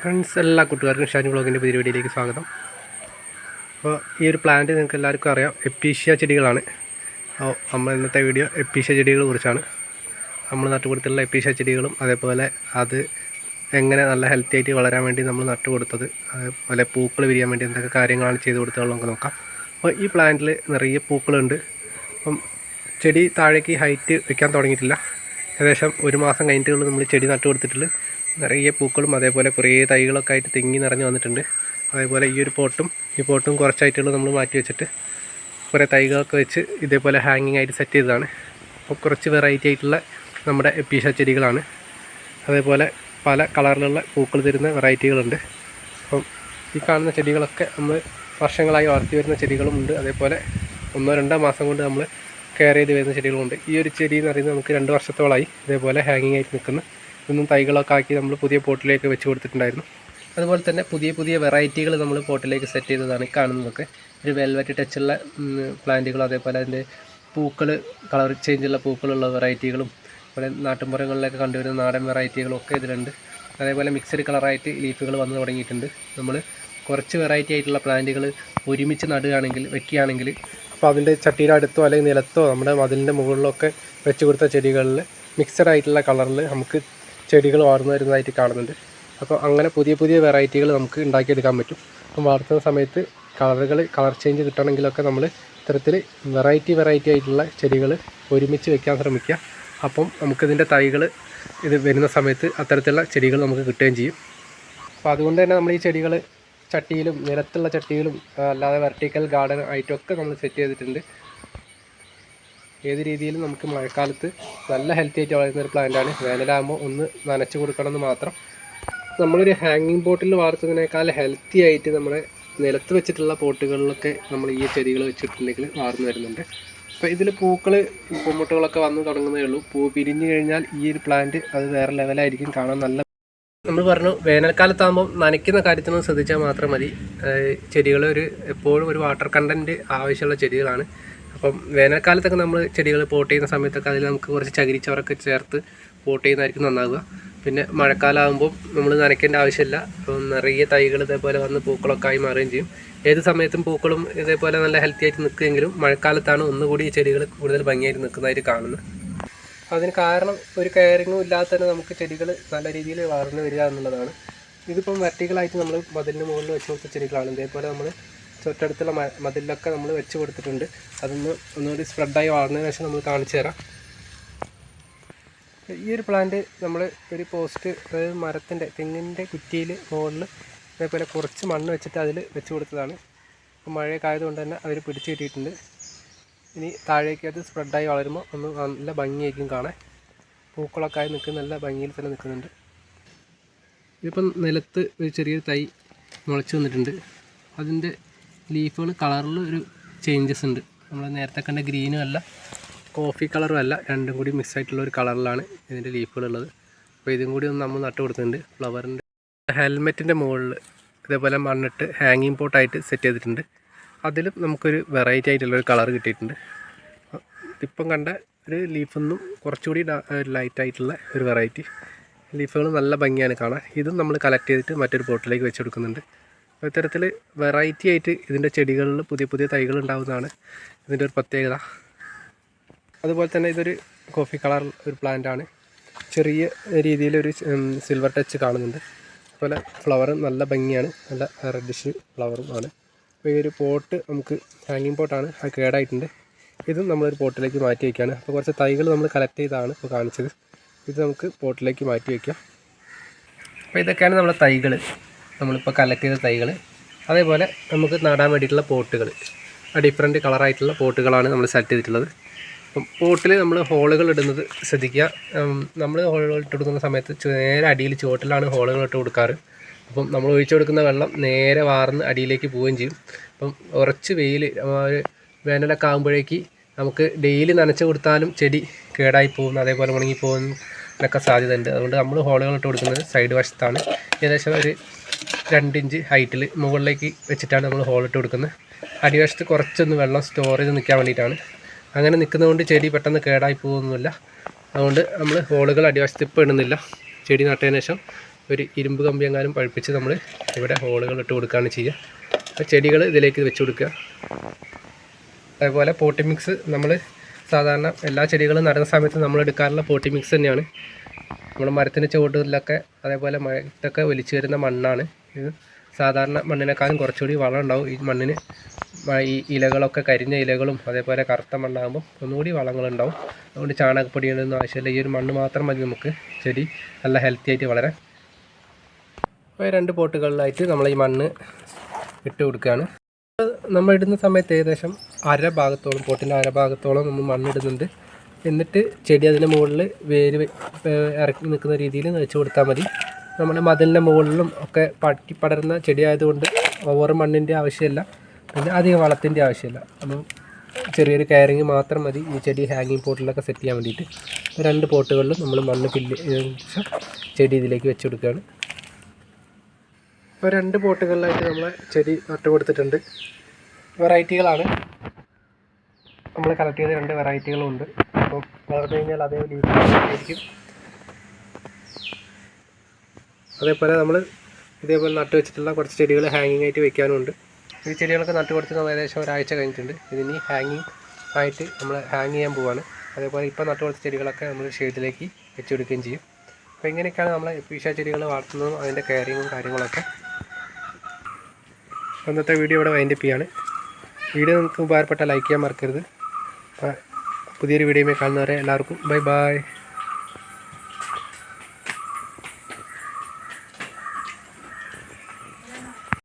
Friends എല്ലാ കൂട്ടുകാർക്കും ഷാനി ബ്ലോഗിന്റെ പുതിയ വീഡിയോയിലേക്ക് സ്വാഗതം. അപ്പോൾ ഈ ഒരു പ്ലാന്റ് നിങ്ങൾക്ക് എല്ലാവർക്കും അറിയാം. എപ്പീഷ്യ ചെടികളാണ്. അപ്പോൾ നമ്മൾ ഇന്നത്തെ വീഡിയോ എപ്പീഷ്യ ചെടികളെ കുറിച്ചാണ്. നമ്മൾ നട്ടുകൊടുത്തുള്ള എപ്പീഷ്യ ചെടികളും അതേപോലെ അത് എങ്ങനെ നല്ല ഹെൽത്തി ആയിട്ട് വളരാൻ വേണ്ടി നമ്മൾ നട്ടുകൊടുത്തത് അതേപോലെ പൂക്കൾ വിരിയാൻ വേണ്ടി എന്തൊക്കെ കാര്യങ്ങളാണ് ചെയ്ത് കൊടുത്തതെന്ന് നമുക്ക് നോക്കാം. അപ്പോൾ ഈ പ്ലാന്റിൽ നിറയെ പൂക്കളുണ്ട്. അപ്പം ചെടി താഴേക്ക് ഹൈറ്റ് വയ്ക്കാൻ തുടങ്ങിയിട്ടില്ല. ഏകദേശം ഒരു മാസം കഴിഞ്ഞിട്ടുള്ള നമ്മൾ ചെടി നട്ടു കൊടുത്തിട്ടുള്ളൂ നിറയെ പൂക്കളും അതേപോലെ കുറേ തൈകളൊക്കെ ആയിട്ട് തിങ്ങി നിറഞ്ഞു വന്നിട്ടുണ്ട്. അതേപോലെ ഈ ഒരു പോട്ടും ഈ പോട്ടും കുറച്ചായിട്ടുള്ള നമ്മൾ മാറ്റി വെച്ചിട്ട് കുറേ തൈകളൊക്കെ വെച്ച് ഇതേപോലെ ഹാങ്ങിങ് ആയിട്ട് സെറ്റ് ചെയ്തതാണ്. അപ്പോൾ കുറച്ച് വെറൈറ്റി ആയിട്ടുള്ള നമ്മുടെ എപ്പീഷ ചെടികളാണ്. അതേപോലെ പല കളറിലുള്ള പൂക്കൾ തരുന്ന വെറൈറ്റികളുണ്ട് അപ്പം ഈ കാണുന്ന ചെടികളൊക്കെ നമ്മൾ വർഷങ്ങളായി വളർത്തി വരുന്ന ചെടികളുമുണ്ട് അതേപോലെ ഒന്നോ രണ്ടോ മാസം കൊണ്ട് നമ്മൾ കെയർ ചെയ്ത് വരുന്ന ചെടികളുമുണ്ട് ഈ ഒരു ചെടി എന്ന് പറയുന്നത് നമുക്ക് രണ്ട് വർഷത്തോളമായി ഇതേപോലെ ഹാങ്ങിങ് ആയിട്ട് നിൽക്കുന്ന ഇതൊന്നും തൈകളൊക്കെ ആക്കി നമ്മൾ പുതിയ പോട്ടിലേക്ക് വെച്ച് കൊടുത്തിട്ടുണ്ടായിരുന്നു. അതുപോലെ തന്നെ പുതിയ പുതിയ വെറൈറ്റികൾ നമ്മൾ പോട്ടിലേക്ക് സെറ്റ് ചെയ്തതാണ് ഈ കാണുന്നതൊക്കെ. ഒരു വെൽവെറ്റ് ടച്ചുള്ള പ്ലാന്റുകളും അതേപോലെ അതിന്റെ പൂക്കൾ കളർ ചേഞ്ചുള്ള പൂക്കളുള്ള വെറൈറ്റികളും അതുപോലെ നാട്ടിൻപുറങ്ങളിലൊക്കെ കണ്ടുവരുന്ന നാടൻ വെറൈറ്റികളും ഒക്കെ ഇതിലുണ്ട്. അതേപോലെ മിക്സഡ് കളറായിട്ട് ലീഫുകൾ വന്നു തുടങ്ങിയിട്ടുണ്ട്. നമ്മൾ കുറച്ച് വെറൈറ്റി ആയിട്ടുള്ള പ്ലാന്റുകൾ ഒരുമിച്ച് നടുകയാണെങ്കിൽ വെക്കുകയാണെങ്കിൽ അപ്പോൾ അതിന്റെ ചട്ടിയുടെ അടുത്തോ അല്ലെങ്കിൽ നിലത്തോ നമ്മുടെ മതിലിന്റെ മുകളിലൊക്കെ വെച്ച് കൊടുത്ത ചെടികളിൽ മിക്സഡ് ആയിട്ടുള്ള കളറിൽ നമുക്ക് ചെടികൾ വളർന്നു വരുന്നതായിട്ട് കാണുന്നുണ്ട്. അപ്പോൾ അങ്ങനെ പുതിയ പുതിയ വെറൈറ്റികൾ നമുക്ക് ഉണ്ടാക്കിയെടുക്കാൻ പറ്റും. അപ്പം വളർത്തുന്ന സമയത്ത് കളറുകൾ കളർ ചേഞ്ച് കിട്ടണമെങ്കിലൊക്കെ നമ്മൾ ഇത്തരത്തിൽ വെറൈറ്റി വെറൈറ്റി ആയിട്ടുള്ള ചെടികൾ ഒരുമിച്ച് വെക്കാൻ ശ്രമിക്കുക. അപ്പം നമുക്കിതിന്റെ തൈകൾ ഇത് വരുന്ന സമയത്ത് അത്തരത്തിലുള്ള ചെടികൾ നമുക്ക് കിട്ടുകയും ചെയ്യും. അപ്പോൾ അതുകൊണ്ട് തന്നെ നമ്മൾ ഈ ചെടികൾ ചട്ടിയിലും നിലത്തുള്ള ചട്ടിയിലും അല്ലാതെ വെർട്ടിക്കൽ ഗാർഡൻ ആയിട്ടൊക്കെ നമ്മൾ സെറ്റ് ചെയ്തിട്ടുണ്ട്. ഏത് രീതിയിലും നമുക്ക് മഴക്കാലത്ത് നല്ല ഹെൽത്തി ആയിട്ട് വളരുന്ന ഒരു പ്ലാന്റാണ് വേനലാകുമ്പോൾ ഒന്ന് നനച്ച് കൊടുക്കണമെന്ന് മാത്രം. നമ്മളൊരു ഹാങ്ങിങ് പോട്ടിൽ വളർത്തുന്നതിനേക്കാൾ ഹെൽത്തി ആയിട്ട് നമ്മുടെ നിലത്ത് വെച്ചിട്ടുള്ള പോട്ടുകളിലൊക്കെ നമ്മൾ ഈ ചെടികൾ വെച്ചിട്ടുണ്ടെങ്കിൽ വളർന്നു വരുന്നുണ്ട്. അപ്പോൾ ഇതിൽ പൂക്കൾ പൂമുട്ടുകളൊക്കെ വന്ന് തുടങ്ങുന്നേ ഉള്ളൂ. പൂ പിരിഞ്ഞു കഴിഞ്ഞാൽ ഈ ഒരു പ്ലാന്റ് അത് വേറെ ലെവലായിരിക്കും കാണാൻ നല്ല നമ്മൾ പറഞ്ഞു വേനൽക്കാലത്താകുമ്പോൾ നനയ്ക്കുന്ന കാര്യത്തിനൊന്ന് ശ്രദ്ധിച്ചാൽ മാത്രം മതി. ചെടികൾ ഒരു എപ്പോഴും ഒരു വാട്ടർ കണ്ടന്റ് ആവശ്യമുള്ള ചെടികളാണ്. അപ്പം വേനൽക്കാലത്തൊക്കെ നമ്മൾ ചെടികൾ പോട്ട് ചെയ്യുന്ന സമയത്തൊക്കെ അതിൽ നമുക്ക് കുറച്ച് ചകിരിച്ചവറൊക്കെ ചേർത്ത് പോട്ട് ചെയ്യുന്നതായിരിക്കും നന്നാവുക. പിന്നെ മഴക്കാലമാകുമ്പോൾ നമ്മൾ നനയ്ക്കേണ്ട ആവശ്യമില്ല. അപ്പം നിറയെ തൈകൾ ഇതേപോലെ വന്ന് പൂക്കളൊക്കെ ആയി മാറുകയും ചെയ്യും. ഏത് സമയത്തും പൂക്കളും ഇതേപോലെ നല്ല ഹെൽത്തി ആയിട്ട് നിൽക്കുമെങ്കിലും മഴക്കാലത്താണ് ഒന്നുകൂടി ഈ ചെടികൾ കൂടുതൽ ഭംഗിയായിട്ട് നിൽക്കുന്നതായിട്ട് കാണുന്നത്. അതിന് കാരണം ഒരു കെയറിങ്ങും ഇല്ലാതെ തന്നെ നമുക്ക് ചെടികൾ നല്ല രീതിയിൽ വളർന്നു വരിക എന്നുള്ളതാണ്. ഇതിപ്പം വെർട്ടിക്കലായിട്ട് നമ്മൾ ബദലിന് മുകളിൽ വെച്ച് കൊടുത്ത ചെടികളാണ്. ഇതേപോലെ നമ്മൾ തൊട്ടടുത്തുള്ള മതിലൊക്കെ നമ്മൾ വെച്ച് കൊടുത്തിട്ടുണ്ട്. അതൊന്ന് ഒന്നുകൂടി സ്പ്രെഡായി വളർന്നതിന് ശേഷം നമ്മൾ കാണിച്ചു തരാം. ഈ ഒരു പ്ലാന്റ് നമ്മൾ ഒരു പോസ്റ്റ് അതായത് മരത്തിന്റെ തെങ്ങിന്റെ കുറ്റിയിൽ മുകളിൽ അതേപോലെ കുറച്ച് മണ്ണ് വെച്ചിട്ട് അതിൽ വെച്ച് കൊടുത്തതാണ്. അപ്പോൾ മഴയൊക്കെ ആയതുകൊണ്ട് തന്നെ അവർ പിടിച്ച് കിട്ടിയിട്ടുണ്ട്. ഇനി താഴേക്ക് അത് സ്പ്രെഡായി വളരുമ്പോൾ ഒന്ന് നല്ല ഭംഗിയായിരിക്കും കാണാൻ. പൂക്കളൊക്കെ ആയി നിൽക്കുന്ന നല്ല ഭംഗിയിൽ തന്നെ നിൽക്കുന്നുണ്ട്. ഇതിപ്പം നിലത്ത് ഒരു ചെറിയൊരു തൈ മുളച്ച് വന്നിട്ടുണ്ട്. അതിന്റെ ലീഫുകൾ കളറിൽ ഒരു ചേഞ്ചസ് ഉണ്ട്. നമ്മൾ നേരത്തെ കണ്ട ഗ്രീനും അല്ല കോഫി കളറും അല്ല രണ്ടും കൂടി മിക്സ് ആയിട്ടുള്ള ഒരു കളറിലാണ് ഇതിന്റെ ലീഫുകളുള്ളത് അപ്പോൾ ഇതും കൂടി ഒന്ന് നമ്മൾ നട്ട് കൊടുത്തിട്ടുണ്ട്. ഫ്ലവറിന്റെ ഹെൽമെറ്റിന്റെ മുകളിൽ ഇതേപോലെ മണ്ണിട്ട് ഹാങ്ങിങ് പോട്ടായിട്ട് സെറ്റ് ചെയ്തിട്ടുണ്ട്. അതിലും നമുക്കൊരു വെറൈറ്റി ആയിട്ടുള്ള ഒരു കളർ കിട്ടിയിട്ടുണ്ട്. ഇപ്പം കണ്ട ഒരു ലീഫൊന്നും കുറച്ചുകൂടി ലൈറ്റ് ആയിട്ടുള്ള ഒരു വെറൈറ്റി ലീഫുകൾ നല്ല ഭംഗിയാണ് കാണാൻ. ഇതും നമ്മൾ കളക്ട് ചെയ്തിട്ട് മറ്റൊരു പോട്ടിലേക്ക് വെച്ച് കൊടുക്കുന്നുണ്ട്. ഇത്തരത്തിൽ വെറൈറ്റി ആയിട്ട് ഇതിന്റെ ചെടികളിൽ പുതിയ പുതിയ തൈകൾ ഉണ്ടാകുന്നതാണ് ഇതിന്റെ ഒരു പ്രത്യേകത. അതുപോലെ തന്നെ ഇതൊരു കോഫി കളർ ഒരു പ്ലാന്റ് ആണ്. ചെറിയ രീതിയിലൊരു സിൽവർ ടച്ച് കാണുന്നുണ്ട്. അതുപോലെ ഫ്ലവർ നല്ല ഭംഗിയാണ്. നല്ല റെഡിഷ് ഫ്ലവറും ആണ്. അപ്പോൾ ഈ ഒരു പോട്ട് നമുക്ക് ഹാങ്ങിങ് പോട്ടാണ് അത് കേടായിട്ടുണ്ട്. ഇതും നമ്മളൊരു പോട്ടിലേക്ക് മാറ്റി വയ്ക്കുകയാണ്. അപ്പോൾ കുറച്ച് തൈകൾ നമ്മൾ കളക്ട് ചെയ്താണ് ഇപ്പോൾ കാണിച്ചത്. ഇത് നമുക്ക് പോട്ടിലേക്ക് മാറ്റി വയ്ക്കാം. അപ്പോൾ ഇതൊക്കെയാണ് നമ്മുടെ തൈകൾ നമ്മളിപ്പോൾ കളക്ട് ചെയ്ത തൈകൾ അതേപോലെ നമുക്ക് നടാൻ വേണ്ടിയിട്ടുള്ള പോട്ടുകൾ ഡിഫറെന്റ് കളറായിട്ടുള്ള പോട്ടുകളാണ് നമ്മൾ സെലക്ട് ചെയ്തിട്ടുള്ളത്. അപ്പം പോട്ടിൽ നമ്മൾ ഹോളുകൾ ഇടുന്നത് ശ്രദ്ധിക്കുക. നമ്മൾ ഹോളുകൾ ഇട്ട് കൊടുക്കുന്ന സമയത്ത് നേരെ അടിയിൽ ചുവട്ടിലാണ് ഹോളുകൾ ഇട്ട് കൊടുക്കാറ്. അപ്പം നമ്മൾ ഒഴിച്ചു കൊടുക്കുന്ന വെള്ളം നേരെ വാർന്ന് അടിയിലേക്ക് പോവുകയും ചെയ്യും. അപ്പം ഉറച്ച് വെയിൽ വേനലൊക്കെ ആകുമ്പോഴേക്ക് നമുക്ക് ഡെയിലി നനച്ച് കൊടുത്താലും ചെടി കേടായി പോകുന്നു അതേപോലെ ഉണങ്ങി പോകുന്നതിനൊക്കെ സാധ്യതയുണ്ട്. അതുകൊണ്ട് നമ്മൾ ഹോളുകൾ ഇട്ട് കൊടുക്കുന്നത് സൈഡ് വശത്താണ്. ഏകദേശം ഒരു രണ്ടിഞ്ച് ഹൈറ്റിൽ മുകളിലേക്ക് വെച്ചിട്ടാണ് നമ്മൾ ഹോളിട്ട് കൊടുക്കുന്നത്. അടിവശത്ത് കുറച്ചൊന്ന് വെള്ളം സ്റ്റോർ ചെയ്ത് നിൽക്കാൻ വേണ്ടിയിട്ടാണ്. അങ്ങനെ നിൽക്കുന്നതുകൊണ്ട് ചെടി പെട്ടെന്ന് കേടായി പോകുന്നില്ല അതുകൊണ്ട് നമ്മൾ ഹോളുകൾ അടിവശത്ത് ഇപ്പോൾ ഇടുന്നില്ല. ചെടി നട്ടതിന് ശേഷം ഒരു ഇരുമ്പ് കമ്പി എങ്ങാനും പഴിപ്പിച്ച് നമ്മൾ ഇവിടെ ഹോളുകൾ ഇട്ട് കൊടുക്കുകയാണ് ചെയ്യുക. അപ്പോൾ ചെടികൾ ഇതിലേക്ക് വെച്ച് കൊടുക്കുക. അതേപോലെ പോട്ടി മിക്സ് നമ്മൾ സാധാരണ എല്ലാ ചെടികളും നടുന്ന സമയത്ത് നമ്മൾ എടുക്കാറുള്ള പോട്ടി മിക്സ് തന്നെയാണ്. നമ്മുടെ മരത്തിന്റെ ചുവട്ടിലൊക്കെ അതേപോലെ മരത്തൊക്കെ ഒലിച്ചു വരുന്ന മണ്ണാണ്. ഇത് സാധാരണ മണ്ണിനേക്കാളും കുറച്ചുകൂടി വളം ഉണ്ടാവും. ഈ മണ്ണിന് ഈ ഇലകളൊക്കെ കരിഞ്ഞ ഇലകളും അതേപോലെ കറുത്ത മണ്ണാകുമ്പോൾ ഒന്നുകൂടി വളങ്ങളുണ്ടാവും അതുകൊണ്ട് ചാണകപ്പൊടിയൊന്നും ആവശ്യമില്ല. ഈ ഒരു മണ്ണ് മാത്രം മതി നമുക്ക്. ചെടി നല്ല ഹെൽത്തി ആയിട്ട് വളരാൻ. അപ്പോൾ രണ്ട് പോട്ടുകളിലായിട്ട് നമ്മൾ ഈ മണ്ണ് ഇട്ട് കൊടുക്കുകയാണ്. നമ്മൾ ഇടുന്ന സമയത്ത് ഏകദേശം അര ഭാഗത്തോളം പോട്ടിന്റെ അര ഭാഗത്തോളം നമ്മൾ മണ്ണിടുന്നുണ്ട് എന്നിട്ട് ചെടി അതിന്റെ മുകളിൽ വേര് ഇറക്കി നിൽക്കുന്ന രീതിയിൽ വെച്ച് കൊടുത്താൽ മതി. നമ്മുടെ മതിലിന്റെ മുകളിലും ഒക്കെ പട്ടി പടരുന്ന ചെടി ആയതുകൊണ്ട് ഓവർ മണ്ണിന്റെ ആവശ്യമില്ല. പിന്നെ അധികം വളത്തിന്റെ ആവശ്യമില്ല. അപ്പം ചെറിയൊരു കയറിങ് മാത്രം മതി. ഈ ചെടി ഹാങ്ങിങ് പോട്ടിലൊക്കെ സെറ്റ് ചെയ്യാൻ വേണ്ടിയിട്ട്. രണ്ട് പോട്ടുകളിലും നമ്മൾ മണ്ണ് ഫില്ല് ചെടി ഇതിലേക്ക് വെച്ച് കൊടുക്കുകയാണ്. ഇപ്പോൾ രണ്ട് പോട്ടുകളിലായിട്ട് നമ്മൾ ചെടി നട്ട് കൊടുത്തിട്ടുണ്ട്. വെറൈറ്റികളാണ്. നമ്മൾ കളക്ട് ചെയ്ത രണ്ട് വെറൈറ്റികളും ഉണ്ട് അപ്പം വളർന്നു കഴിഞ്ഞാൽ അതേ ആയിരിക്കും. അതേപോലെ നമ്മൾ ഇതേപോലെ നട്ട് വെച്ചിട്ടുള്ള കുറച്ച് ചെടികൾ ഹാങ്ങിങ് ആയിട്ട് വെക്കാനുണ്ട്. ഈ ചെടികളൊക്കെ നട്ട് കൊടുത്തിട്ട് ഏകദേശം ഒരാഴ്ച കഴിഞ്ഞിട്ടുണ്ട്. ഇതിനി ഹാങ്ങിങ് ആയിട്ട് നമ്മൾ ഹാങ് ചെയ്യാൻ പോവാണ്. അതേപോലെ ഇപ്പോൾ നട്ട് കൊടുത്ത ചെടികളൊക്കെ നമ്മൾ ഷെയ്ഡിലേക്ക് വെച്ചെടുക്കുകയും ചെയ്യും. അപ്പോൾ ഇങ്ങനെയൊക്കെയാണ് നമ്മൾ പീഷ ചെടികൾ വളർത്തുന്നതും അതിന്റെ കെയറിങ്ങും കാര്യങ്ങളൊക്കെ. അപ്പോൾ ഇന്നത്തെ വീഡിയോ ഇവിടെ വൈൻഡപ്പ് ചെയ്യാണ്. വീഡിയോ നിങ്ങൾക്ക് ഉപകാരപ്പെട്ട ലൈക്ക് ചെയ്യാൻ മറക്കരുത്. അപ്പോൾ പുതിയൊരു വീഡിയോയിൽ കാണുന്നവരെ എല്ലാവർക്കും ബൈ ബൈ.